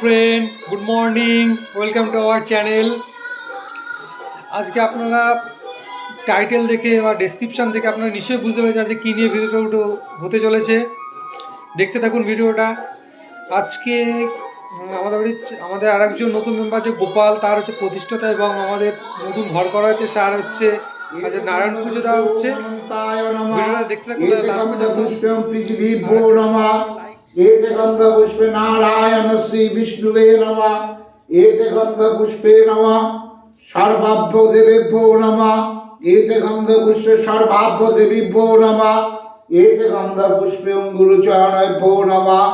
Friend good morning welcome to our channel আজকে আপনারা title দেখে বা ডেসক্রিপশন দেখে আপনারা নিশ্চয়ই বুঝতে পেরেছেন আজকে কী নিয়ে ভিডিওটা উঠো হতে চলেছে। দেখতে থাকুন ভিডিওটা আজকে আমাদের বাড়ির আমাদের আরেকজন নতুন মেম্বার যে গোপাল তার হচ্ছে প্রতিষ্ঠাতা এবং আমাদের নতুন ঘর করা হচ্ছে স্যার হচ্ছে নারায়ণ পুজো দেওয়া হচ্ছে। ভিডিওটা দেখতে থাকুন লাস্ট পর্যন্ত। পুষ্পম পৃথিবী নমঃ এতে গন্ধ পুষ্পে নারায়ণ শ্রী বিষ্ণুবে নমঃ এতে গন্ধ পুষ্পে নমঃ সর্বাভ্য দেবেভ্য নমঃ এতে গন্ধ পুষ্পে সর্বাভ্য দেবীভ্য নমঃ এতে গন্ধ পুষ্পে অঙ্গুরুচরণভ্য নমঃ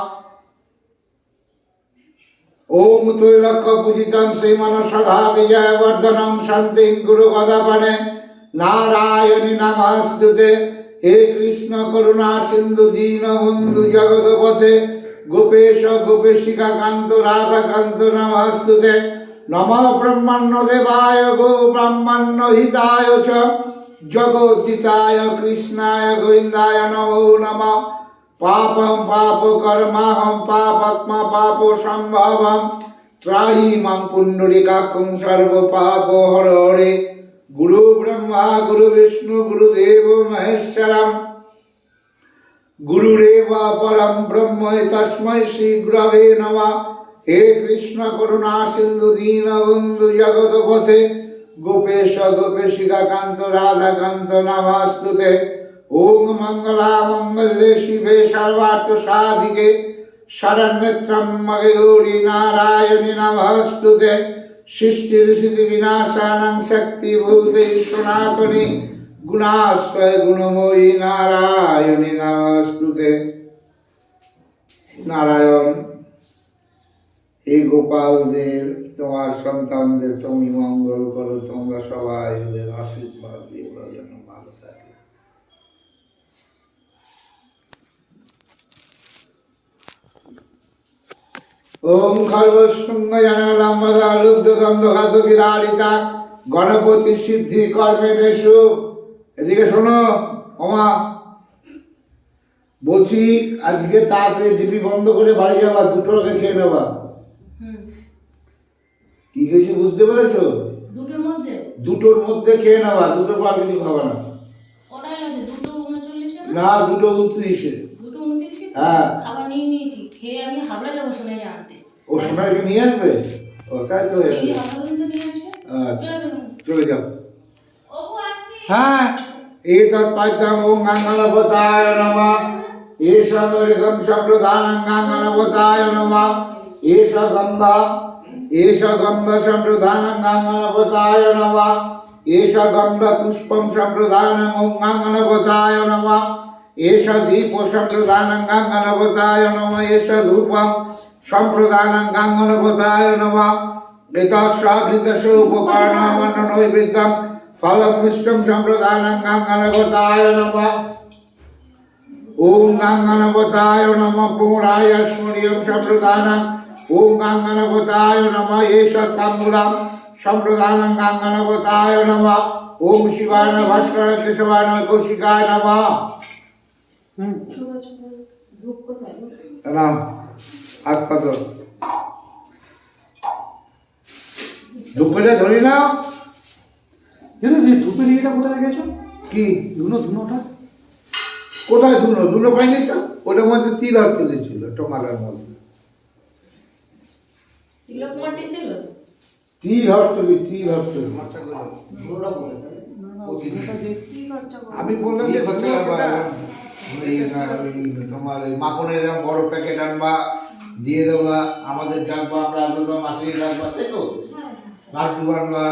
হে কৃষ্ণ করুণা সিন্ধু দীন বন্ধু জগৎপথে গোপেশ গোপেশিকা কান্ত রাধা কান্ত নমস্তুতে। নম ব্রহ্মণ্য দেবায় গো ব্রাহ্মণ্য হিতায় চ। জগদ্দিতায় কৃষ্ণায় গোবিন্দায় নমো নমঃ। পাপম পাপ কর্মাহম পাপাত্মা পাপ সম্ভবম। ত্রাহি মাং পুণ্ডরিকাক্ষং সর্ব পাপ হর হরে। গুরু ব্রহ্মা গুরু বিষ্ণু গুরুদেব মহেশ্বরম গুরুরেব পরম ব্রহ্ম তস্মৈ শ্রী গুরবে নমঃ হে কৃষ্ণ করুণা সিন্ধু দীন বন্ধু জগৎপথে গোপেশ গোপেশিকা কান্ত রাধা কান্ত নমস্তুতে ওম মঙ্গলা মঙ্গলে শিবে সর্বার্থ সাধিকে শরণ্যত্রম মগে গৌরী নারায়ণী নমস্তুতে সৃষ্টি বিনাশানং শক্তি ভূতে সনাতনী গুণাশ্রয় গুণময়ী নারায়ণী নামস্তুতে। নারায়ণ, হে গোপালদের, তোমার সন্তানদের তুমি মঙ্গল করো, তোমরা সবাই আশীর্বাদ দিয়ে ওম জনলম্বদা গন্ধঘাত বিরাড়িতা গণপতি সিদ্ধি কর্মে নেশু এদিকে শোনো ওমা বলছি আজকে তাড়াতাড়ি ডিবি বন্ধ করে বাড়ি যাবা দুটো রেখে খেয়ে নেবা। কি কিছু বুঝতে পেরেছ? দুটোর মধ্যে? দুটোর মধ্যে খেয়ে নেবা দুটো পর কিছু খাবে না। না দুটো উনত্রিশে? হ্যাঁ। খাবার নিয়ে নিয়েছি খেয়ে আমি হাবড়া যাব শুনে জানতে। ও সোনাকে নিয়ে আসবে? ও তাই তো আচ্ছা, চলে। যাও। হ্যাঁ। এতৎপদ্যং গঙ্গনপতায় নমঃ। এষ মৃগম সম্প্রদানং গঙ্গনপতায় নমঃ। এষ গন্ধ এষ গন্ধ সম্প্রদানং গঙ্গনপতায় নমঃ। এষ গন্ধ পুষ্পম সম্প্রদানং গঙ্গনপতায় নমঃ। এষ দীপ সম্প্রদানং গঙ্গনপতায় নমঃ। এষ ধূপম সম্প্রদায়ানাং গাঙ্গনগতায় নম। ঋতস্বাদৃতস উপকরণামন্ন নৈবেদ্যম ফলমিষ্টম সম্প্রদায়ানাং গাঙ্গনগতায় নম। ওম গাঙ্গনগতায় নম পুরায় স্মরীয়ম সম্প্রদায়ানাং ওম গাঙ্গনগতায় নম এষ তাম্বুরাম সম্প্রদায়ানাং গাঙ্গনগতায় নম। ওম শিবায় ভাস্কর কেশবায় কৌশিকায় নম। রাম। হাত পাতো দুপুরে ধরি না জানো যে ধূপের ইয়েটা কোথায় রেখেছো? কি? ধুনো ধুনোটা কোথায় ধুনো? ধুনো পাইনি তো? ওটার মধ্যে তিল হচ্ছে ছিল টমাটার মধ্যে। তিলক মাটি ছিল? তিল তিল আমি বললাম যে তোমার মাখনের এরকম বড় প্যাকেট আনবা দিয়ে দেবা আমাদের ডাকবা আমরা আগ্রহ মাসে ডাকবা তাই তো? লাড্ডু আনবা